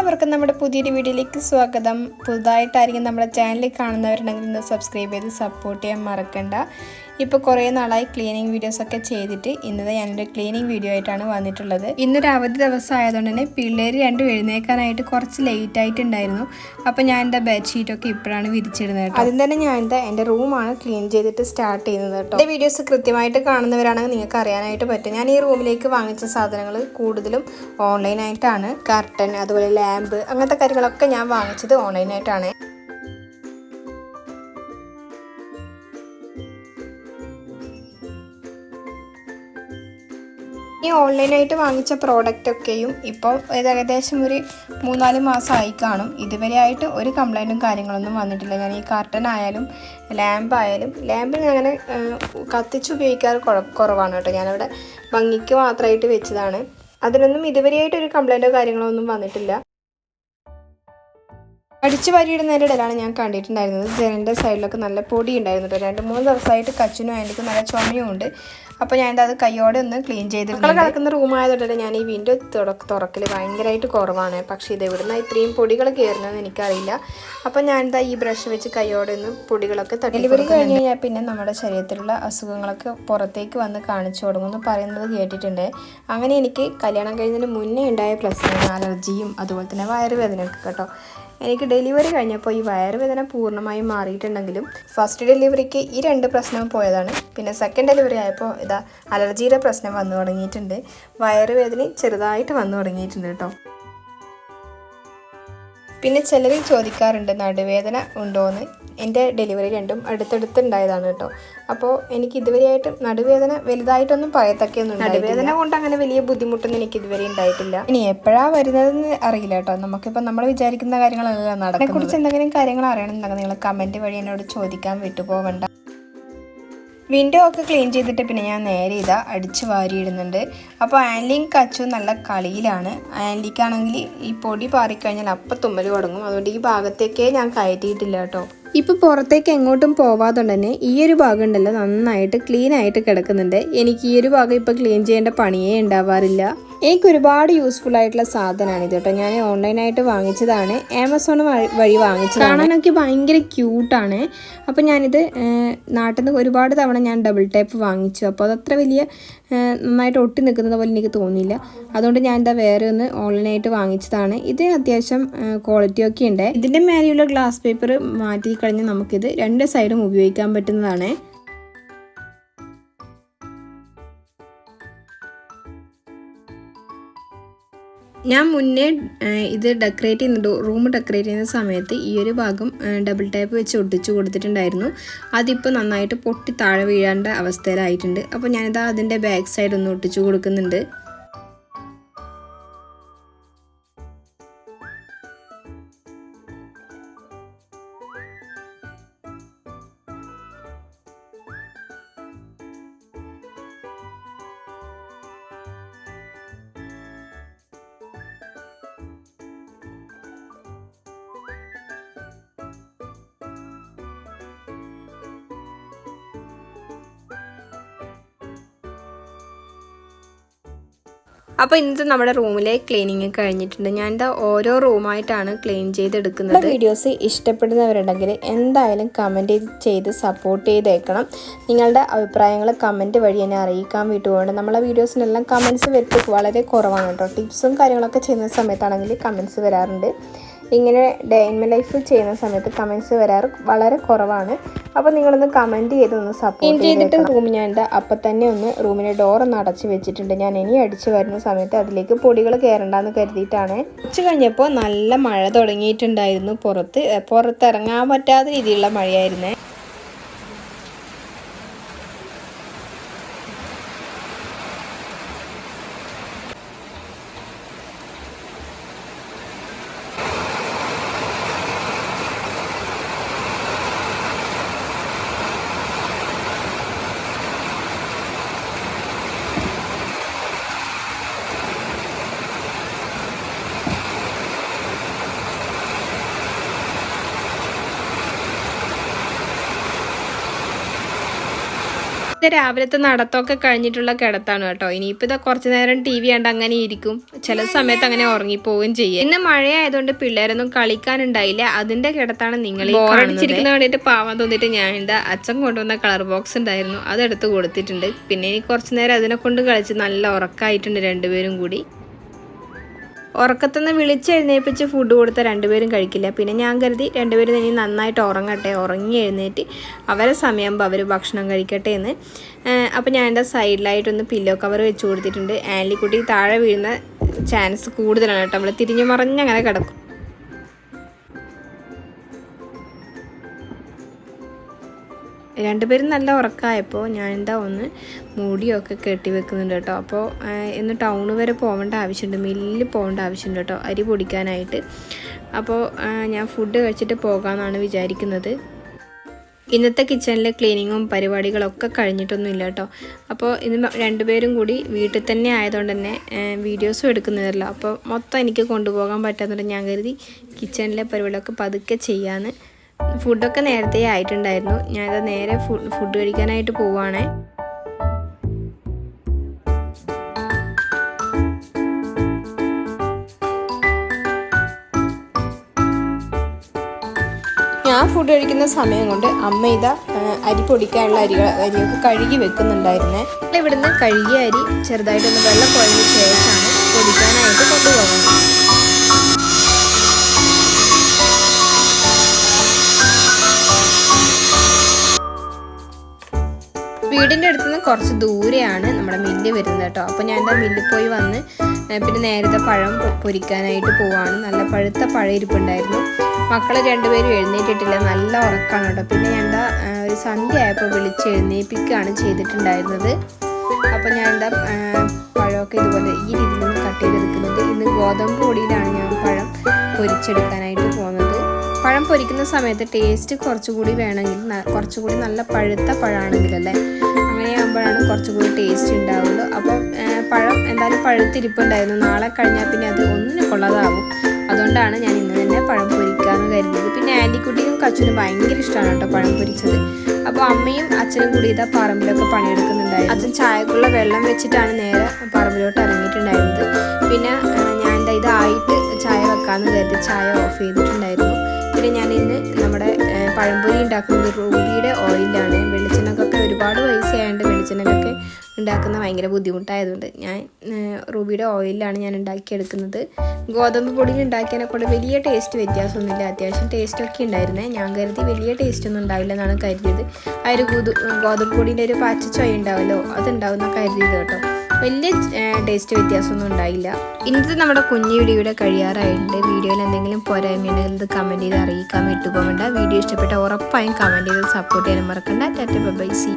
എല്ലാവർക്കും നമ്മുടെ പുതിയൊരു വീഡിയോയിലേക്ക് സ്വാഗതം. പുതുതായിട്ടായിരിക്കും നമ്മുടെ ചാനലിൽ കാണുന്നവരുണ്ടെങ്കിൽ ഒന്ന് സബ്സ്ക്രൈബ് ചെയ്ത് സപ്പോർട്ട് ചെയ്യാൻ മറക്കണ്ട. ഇപ്പോൾ കുറേ നാളായി ക്ലീനിങ് വീഡിയോസൊക്കെ ചെയ്തിട്ട് ഇന്നത്തെ ഞാനൊരു ക്ലീനിങ് വീഡിയോ ആയിട്ടാണ് വന്നിട്ടുള്ളത്. ഇന്നൊരു അവധി ദിവസം ആയതുകൊണ്ട് തന്നെ പിള്ളേർ രണ്ടും എഴുന്നേക്കാനായിട്ട് കുറച്ച് ലേറ്റ് ആയിട്ടുണ്ടായിരുന്നു. അപ്പോൾ ഞാൻ എന്റെ ബെഡ്ഷീറ്റൊക്കെ ഇപ്പോഴാണ് വിരിച്ചിടുന്നത് കേട്ടോ. ആദ്യം തന്നെ ഞാൻ എന്താ എന്റെ റൂമാണ് ക്ലീൻ ചെയ്തിട്ട് സ്റ്റാർട്ട് ചെയ്യുന്നത് കേട്ടോ. എന്റെ വീഡിയോസ് കൃത്യമായിട്ട് കാണുന്നവരാണെങ്കിൽ നിങ്ങൾക്ക് അറിയാനായിട്ട് പറ്റും. ഞാൻ ഈ റൂമിലേക്ക് വാങ്ങിച്ച സാധനങ്ങൾ കൂടുതലും ഓൺലൈനായിട്ടാണ് കർട്ടൻ അതുപോലെ ലാമ്പ് അങ്ങനത്തെ കാര്യങ്ങളൊക്കെ ഞാൻ വാങ്ങിച്ചത് ഓൺലൈനായിട്ടാണ് ഓൺലൈനായിട്ട് വാങ്ങിച്ച പ്രോഡക്റ്റ് ഒക്കെയും ഇപ്പോൾ ഏകദേശം ഒരു മൂന്നാൽ മാസമായി കാണും. ഇതുവരെ ആയിട്ട് ഒരു കംപ്ലൈന്റും കാര്യങ്ങളൊന്നും വന്നിട്ടില്ല. ഞാൻ ഈ കർട്ടൻ ആയാലും ലാമ്പ് ആയാലും ഞാൻ അങ്ങനെ കത്തിച്ച് ഉപയോഗിക്കാറ് കുറവാണ് കേട്ടോ. ഞാനവിടെ ഭംഗിക്ക് മാത്രമായിട്ട് വെച്ചതാണ്. അതിനൊന്നും ഇതുവരെയായിട്ട് ഒരു കംപ്ലൈന്റോ കാര്യങ്ങളോ ഒന്നും വന്നിട്ടില്ല. അടിച്ചു വരിയിടുന്നതിന്റെ ഇടയിലാണ് ഞാൻ കണ്ടിട്ടുണ്ടായിരുന്നത്. ജനലിന്റെ സൈഡിലൊക്കെ നല്ല പൊടി ഉണ്ടായിരുന്നു രണ്ട് മൂന്ന് ദിവസമായിട്ട് കച്ചിനും അതിന്റെ നല്ല ചുമയും ഉണ്ട്. അപ്പോൾ ഞാൻ അത് കൈയോടെ ഒന്ന് ക്ലീൻ ചെയ്ത് മക്കളെ കിടക്കുന്ന റൂം ആയതുകൊണ്ട് ഞാൻ ഈ വിൻഡോ തുറക്ക് തുറക്കൽ ഭയങ്കരമായിട്ട് കുറവാണ്. പക്ഷേ ഇത് എവിടുന്ന ഇത്രയും പൊടികൾ കയറുന്നതെന്ന് എനിക്കറിയില്ല. അപ്പോൾ ഞാൻ എന്താ ഈ ബ്രഷ് വെച്ച് കൈയോടെ ഒന്ന് പൊടികളൊക്കെ തട്ടി ഡെലിവറി കഴിഞ്ഞ് കഴിഞ്ഞാൽ പിന്നെ നമ്മുടെ ശരീരത്തിലുള്ള അസുഖങ്ങളൊക്കെ പുറത്തേക്ക് വന്ന് കാണിച്ചു തുടങ്ങുമെന്ന് പറയുന്നത് കേട്ടിട്ടുണ്ട്. അങ്ങനെ എനിക്ക് കല്യാണം കഴിഞ്ഞതിന് മുന്നേ ഉണ്ടായ പ്ലസ് അലർജിയും അതുപോലെ തന്നെ വയറുവേദനയൊക്കെ കേട്ടോ. എനിക്ക് ഡെലിവറി കഴിഞ്ഞപ്പോൾ ഈ വയറുവേദന പൂർണമായും മാറിയിട്ടുണ്ടെങ്കിലും ഫസ്റ്റ് ഡെലിവറിക്ക് ഈ രണ്ട് പ്രശ്നം പോയതാണ്. പിന്നെ സെക്കൻഡ് ഡെലിവറി ആയപ്പോൾ ഇതാ അലർജിയുടെ പ്രശ്നം വന്നു തുടങ്ങിയിട്ടുണ്ട്. വയറുവേദന ചെറുതായിട്ട് വന്നു തുടങ്ങിയിട്ടുണ്ട് കേട്ടോ. പിന്നെ ചിലർ ചോദിക്കാറുണ്ട് നടുവേദന ഉണ്ടോയെന്ന് എന്റെ ഡെലിവറി രണ്ടും അടുത്തടുത്ത് അടുത്തടുത്തുണ്ടായതാണ് കേട്ടോ. അപ്പോൾ എനിക്ക് ഇതുവരെയായിട്ട് നടുവേദന വലുതായിട്ടൊന്നും പറയത്തക്കെയൊന്നും നടുവേദന കൊണ്ട് അങ്ങനെ വലിയ ബുദ്ധിമുട്ടൊന്നും എനിക്ക് ഇതുവരെ ഉണ്ടായിട്ടില്ല. ഇനി എപ്പോഴാണ് വരുന്നതെന്ന് അറിയില്ല കേട്ടോ. നമുക്കിപ്പോൾ നമ്മൾ വിചാരിക്കുന്ന കാര്യങ്ങളല്ല നടക്കുന്നത്. കുറിച്ച് എന്തെങ്കിലും കാര്യങ്ങൾ അറിയണമെന്നുണ്ടെങ്കിൽ നിങ്ങൾ കമന്റ് വഴി എന്നോട് ചോദിക്കാൻ വിട്ടുപോകണ്ട. വിൻഡോ ഒക്കെ ക്ലീൻ ചെയ്തിട്ട് പിന്നെ ഞാൻ നേരെ ഇതാ അടിച്ച് വാരിയിടുന്നുണ്ട്. അപ്പോൾ ആൻലിങ് കച്ചു നല്ല കളിയിലാണ്. ആൻലിക്കാണെങ്കിൽ ഈ പൊടി പാറിക്കഴിഞ്ഞാൽ അപ്പം തുമ്മൽ തുടങ്ങും. അതുകൊണ്ട് ഈ ഭാഗത്തേക്കേ ഞാൻ കയറ്റിയിട്ടില്ല കേട്ടോ. ഇപ്പോൾ പുറത്തേക്ക് എങ്ങോട്ടും പോവാതുകൊണ്ട് തന്നെ ഈ ഒരു ഭാഗം ഉണ്ടല്ലോ നന്നായിട്ട് ക്ലീൻ ആയിട്ട് കിടക്കുന്നുണ്ട്. എനിക്ക് ഈ ഒരു ഭാഗം ഇപ്പോൾ ക്ലീൻ ചെയ്യേണ്ട പണിയേ ഉണ്ടാവാറില്ല. എനിക്ക് ഒരുപാട് യൂസ്ഫുൾ ആയിട്ടുള്ള സാധനമാണ് ഇത് കേട്ടോ. ഞാൻ ഓൺലൈനായിട്ട് വാങ്ങിച്ചതാണ്. ആമസോൺ വഴി വാങ്ങിച്ചത് കാണാനൊക്കെ ഭയങ്കര ക്യൂട്ടാണ് അപ്പോൾ ഞാനിത് നാട്ടിൽ നിന്ന് ഒരുപാട് തവണ ഞാൻ ഡബിൾ ടൈപ്പ് വാങ്ങിച്ചു. അപ്പോൾ അതത്ര വലിയ നന്നായിട്ട് ഒട്ടി നിൽക്കുന്നത് പോലെ എനിക്ക് തോന്നിയില്ല. അതുകൊണ്ട് ഞാൻ എന്താ വേറെ ഒന്ന് ഓൺലൈനായിട്ട് വാങ്ങിച്ചതാണ്. ഇത് അത്യാവശ്യം ക്വാളിറ്റി ഒക്കെ ഉണ്ട്. ഇതിന്റെ മേലെയുള്ള ഗ്ലാസ് പേപ്പർ മാറ്റി കഴിഞ്ഞാൽ നമുക്കിത് രണ്ട് സൈഡും ഉപയോഗിക്കാൻ പറ്റുന്നതാണ്. ഞാൻ മുന്നേ ഇത് ഡെക്കറേറ്റ് ചെയ്യുന്ന റൂം ഡെക്കറേറ്റ് ചെയ്യുന്ന സമയത്ത് ഈ ഒരു ഭാഗം ഡബിൾ ടൈപ്പ് വെച്ച് ഒട്ടിച്ചു കൊടുത്തിട്ടുണ്ടായിരുന്നു. അതിപ്പോൾ നന്നായിട്ട് പൊട്ടി താഴെ വീഴേണ്ട അവസ്ഥയിലായിട്ടുണ്ട്. അപ്പോൾ ഞാനിത് അതിന്റെ ബാക്ക് സൈഡ് ഒന്ന് ഒട്ടിച്ചു കൊടുക്കുന്നുണ്ട്. അപ്പോൾ ഇന്നത്തെ നമ്മുടെ റൂമിലെ ക്ലീനിങ് കഴിഞ്ഞിട്ടുണ്ട്. ഞാൻ എന്താ ഓരോ റൂമായിട്ടാണ് ക്ലീൻ ചെയ്തെടുക്കുന്നത്. വീഡിയോസ് ഇഷ്ടപ്പെടുന്നവരുണ്ടെങ്കിൽ എന്തായാലും കമന്റ് ചെയ്ത് സപ്പോർട്ട് ചെയ്തേക്കണം. നിങ്ങളുടെ അഭിപ്രായങ്ങൾ കമന്റ് വഴി എന്നെ അറിയിക്കാൻ വിട്ടുകൊണ്ട് നമ്മളെ വീഡിയോസിനെല്ലാം കമന്റ്സ് വരുത്തി വളരെ കുറവാണ് കേട്ടോ. ടിപ്സും കാര്യങ്ങളൊക്കെ ചെയ്യുന്ന സമയത്താണെങ്കിൽ കമന്റ്സ് വരാറുണ്ട്. ഇങ്ങനെ ഡേ ഇൻ മൈ ലൈഫ് ചെയ്യുന്ന സമയത്ത് കമന്റ്സ് വരാറ് വളരെ കുറവാണ്. അപ്പോൾ നിങ്ങളൊന്ന് കമന്റ് ചെയ്തൊന്ന് സപ്പോർട്ട് ചെയ്തിട്ട് റൂം ഞാൻ അപ്പം തന്നെ ഒന്ന് റൂമിന്റെ ഡോർ ഒന്ന് അടച്ച് വെച്ചിട്ടുണ്ട്. ഞാൻ ഇനി അടിച്ച് വരുന്ന സമയത്ത് അതിലേക്ക് പൊടികൾ കയറണ്ടെന്ന് കരുതിയിട്ടാണ്. ഉച്ച കഴിഞ്ഞപ്പോൾ നല്ല മഴ തുടങ്ങിയിട്ടുണ്ടായിരുന്നു പുറത്ത്. പുറത്തിറങ്ങാൻ പറ്റാത്ത രീതിയിലുള്ള മഴയായിരുന്നേ. ഇത് രാവിലത്തെ നടത്തമൊക്കെ കഴിഞ്ഞിട്ടുള്ള കിടത്താണ് കേട്ടോ. ഇനിയിപ്പോൾ ഇത് കുറച്ച് നേരം ടി വി കണ്ട് അങ്ങനെ ഇരിക്കും. ചില സമയത്ത് അങ്ങനെ ഉറങ്ങിപ്പോവുകയും ചെയ്യും. ഇന്ന് മഴയായതുകൊണ്ട് പിള്ളേരൊന്നും കളിക്കാനുണ്ടായില്ല. അതിന്റെ കിടത്താണ് നിങ്ങൾ ബോറടിച്ചിരിക്കുന്ന വേണ്ടിയിട്ട് പാവാൻ തോന്നിട്ട് ഞാൻ എന്താ അച്ഛൻ കൊണ്ടുവന്ന കളർ ബോക്സ് ഉണ്ടായിരുന്നു. അതെടുത്ത് കൊടുത്തിട്ടുണ്ട്. പിന്നെ ഇനി കുറച്ച് നേരം അതിനെ കൊണ്ട് കളിച്ച് നല്ല ഉറക്കമായിട്ടുണ്ട് രണ്ടുപേരും കൂടി. ഉറക്കത്തുനിന്ന് വിളിച്ചെഴുന്നേൽപ്പിച്ച് ഫുഡ് കൊടുത്ത രണ്ടുപേരും കഴിക്കില്ല. പിന്നെ ഞാൻ കരുതി രണ്ടുപേരും ഇനി നന്നായിട്ട് ഉറങ്ങട്ടെ ഉറങ്ങി എഴുന്നേറ്റ് അവരെ സമയമാകുമ്പോൾ അവർ ഭക്ഷണം കഴിക്കട്ടെ എന്ന്. അപ്പോൾ ഞാൻ എന്റെ സൈഡിലായിട്ടൊന്ന് പില്ലോ കവർ വെച്ച് കൊടുത്തിട്ടുണ്ട്. ആൻലിക്കുട്ടി താഴെ വീഴുന്ന ചാൻസ് കൂടുതലാണ് കേട്ടോ. നമ്മൾ തിരിഞ്ഞു മറിഞ്ഞങ്ങനെ കിടക്കും. രണ്ടുപേരും നല്ല ഉറക്കമായപ്പോൾ ഞാൻ എന്താ ഒന്ന് മൂടിയൊക്കെ കെട്ടി വെക്കുന്നുണ്ട് കേട്ടോ. അപ്പോൾ ഇന്ന് ടൗൺ വരെ പോകേണ്ട ആവശ്യമുണ്ട്. മില്ലിൽ പോകേണ്ട ആവശ്യമുണ്ട് കേട്ടോ. അരി പൊടിക്കാനായിട്ട്. അപ്പോൾ ഞാൻ ഫുഡ് കഴിച്ചിട്ട് പോകാമെന്നാണ് വിചാരിക്കുന്നത്. ഇന്നത്തെ കിച്ചണിലെ ക്ലീനിങ്ങും പരിപാടികളൊക്കെ കഴിഞ്ഞിട്ടൊന്നും ഇല്ല കേട്ടോ. അപ്പോൾ ഇന്ന് രണ്ടുപേരും കൂടി വീട്ടിൽ തന്നെ ആയതുകൊണ്ട് തന്നെ വീഡിയോസും എടുക്കുന്നില്ല അപ്പോൾ മൊത്തം എനിക്ക് കൊണ്ടുപോകാൻ പറ്റാത്തതുകൊണ്ട് ഞാൻ കരുതി കിച്ചണിലെ പരിപാടികളൊക്കെ പതുക്കെ ചെയ്യാമെന്ന് ഫുഡൊക്കെ നേരത്തെ ആയിട്ടുണ്ടായിരുന്നു. ഞാനത് നേരെ ഫുഡ് കഴിക്കാനായിട്ട് പോവാണ്. ഞാൻ ഫുഡ് കഴിക്കുന്ന സമയം കൊണ്ട് അമ്മ ഇതാ അരി പൊടിക്കാനുള്ള അരികൾ അരിയൊക്കെ കഴുകി വെക്കുന്നുണ്ടായിരുന്നേ. ഇവിടുന്ന് കഴുകിയ അരി ചെറുതായിട്ടൊന്ന് വെള്ളം പോയതിനു ശേഷമാണ് പൊടിക്കാനായിട്ട് കൊണ്ടുപോകുന്നത്. വീടിന്റെ അടുത്ത് നിന്ന് കുറച്ച് ദൂരെയാണ് നമ്മുടെ മില്ല് വരുന്നത് കേട്ടോ. അപ്പോൾ ഞാൻ എന്റെ മില്ലിൽ പോയി വന്ന് പിന്നെ നേരത്തെ പഴം പൊരിക്കാനായിട്ട് പോവാണ്. നല്ല പഴുത്ത പഴം ഇരിപ്പുണ്ടായിരുന്നു. മക്കൾ രണ്ടുപേരും എഴുന്നേറ്റിട്ടില്ല. നല്ല ഉറക്കമാണ് കേട്ടോ. പിന്നെ ഞാൻ എന്താ ഒരു സന്ധ്യ ആയപ്പോൾ വിളിച്ച് എഴുന്നേൽപ്പിക്കുകയാണ് ചെയ്തിട്ടുണ്ടായിരുന്നത്. അപ്പോൾ ഞാൻ എന്താ പഴമൊക്കെ ഇതുപോലെ ഈ രീതിയിൽ കട്ട് ചെയ്തെടുക്കുന്നത് ഇന്ന് ഗോതമ്പ് പൊടിയിലാണ് ഞാൻ പഴം പൊരിച്ചെടുക്കാനായിട്ട് പോകുന്നത്. പഴം പൊരിക്കുന്ന സമയത്ത് ടേസ്റ്റ് കുറച്ചുകൂടി വേണമെങ്കിൽ കുറച്ചുകൂടി നല്ല പഴുത്ത പഴമാണെങ്കിലല്ലേ അങ്ങനെയാകുമ്പോഴാണ് കുറച്ചുകൂടി ടേസ്റ്റ് ഉണ്ടാവുള്ളൂ. അപ്പം പഴം എന്തായാലും പഴുത്തിരിപ്പുണ്ടായിരുന്നു. നാളെ കഴിഞ്ഞാൽ പിന്നെ അത് ഒന്നിനും കൊള്ളതാവും. അതുകൊണ്ടാണ് ഞാൻ ഇന്ന് തന്നെ പഴം പൊരിക്കാമെന്ന് കരുതിയത്. പിന്നെ ആന്റിക്കുട്ടിക്കും കച്ചനും ഭയങ്കര ഇഷ്ടമാണ് കേട്ടോ പഴം പൊരിച്ചത്. അപ്പോൾ അമ്മയും അച്ഛനും കൂടി ഇതാ പറമ്പിലൊക്കെ പണിയെടുക്കുന്നുണ്ടായിരുന്നു. അച്ഛൻ ചായക്കുള്ള വെള്ളം വെച്ചിട്ടാണ് നേരെ പറമ്പിലോട്ട് ഇറങ്ങിയിട്ടുണ്ടായിരുന്നത്. പിന്നെ ഞാൻ ഇതായിട്ട് ചായ വെക്കാമെന്ന് കരുതി ചായ ഓഫ് ചെയ്തിട്ടുണ്ടായിരുന്നു. പിന്നെ ഞാൻ ഇന്ന് നമ്മുടെ പഴംപൊരി ഉണ്ടാക്കുന്നത് റൂബിയുടെ ഓയിലാണ് വെളിച്ചെണ്ണക്കൊക്കെ ഒരുപാട് പൈസ ആയതുകൊണ്ട് വെളിച്ചെണ്ണക്കൊക്കെ ഉണ്ടാക്കുന്ന ഭയങ്കര ബുദ്ധിമുട്ടായതുകൊണ്ട് ഞാൻ റൂബിയുടെ ഓയിലാണ് ഞാൻ ഉണ്ടാക്കിയെടുക്കുന്നത്. ഗോതമ്പ് പൊടിയിൽ ഉണ്ടാക്കിയതിനെ കൊണ്ട് വലിയ ടേസ്റ്റ് വ്യത്യാസമൊന്നുമില്ല. അത്യാവശ്യം ടേസ്റ്റൊക്കെ ഉണ്ടായിരുന്നേ. ഞാൻ കരുതി വലിയ ടേസ്റ്റ് ഒന്നും ഉണ്ടാവില്ല എന്നാണ് കരുതിയത്. ആ ഒരു ഗോതമ്പ് പൊടിയുടെ ഒരു പാച്ചച്ചോയ ഉണ്ടാവുമല്ലോ അതുണ്ടാവുന്ന കരുതിയത് കേട്ടോ. വലിയ ടേസ്റ്റ് വ്യത്യാസമൊന്നും ഉണ്ടായില്ല. ഇന്നത്തെ നമ്മുടെ കുഞ്ഞു വീഡിയോ കഴിയാറായിട്ടുണ്ട്. വീഡിയോയിൽ എന്തെങ്കിലും പോരായ്മയുണ്ടെങ്കിൽ കമന്റ് ചെയ്ത് അറിയിക്കാൻ വിട്ടുപോകണ്ട വീഡിയോ ഇഷ്ടപ്പെട്ട ഉറപ്പായും കമന്റ് ചെയ്ത് സപ്പോർട്ട് ചെയ്യാൻ മറക്കണ്ട. Tata by C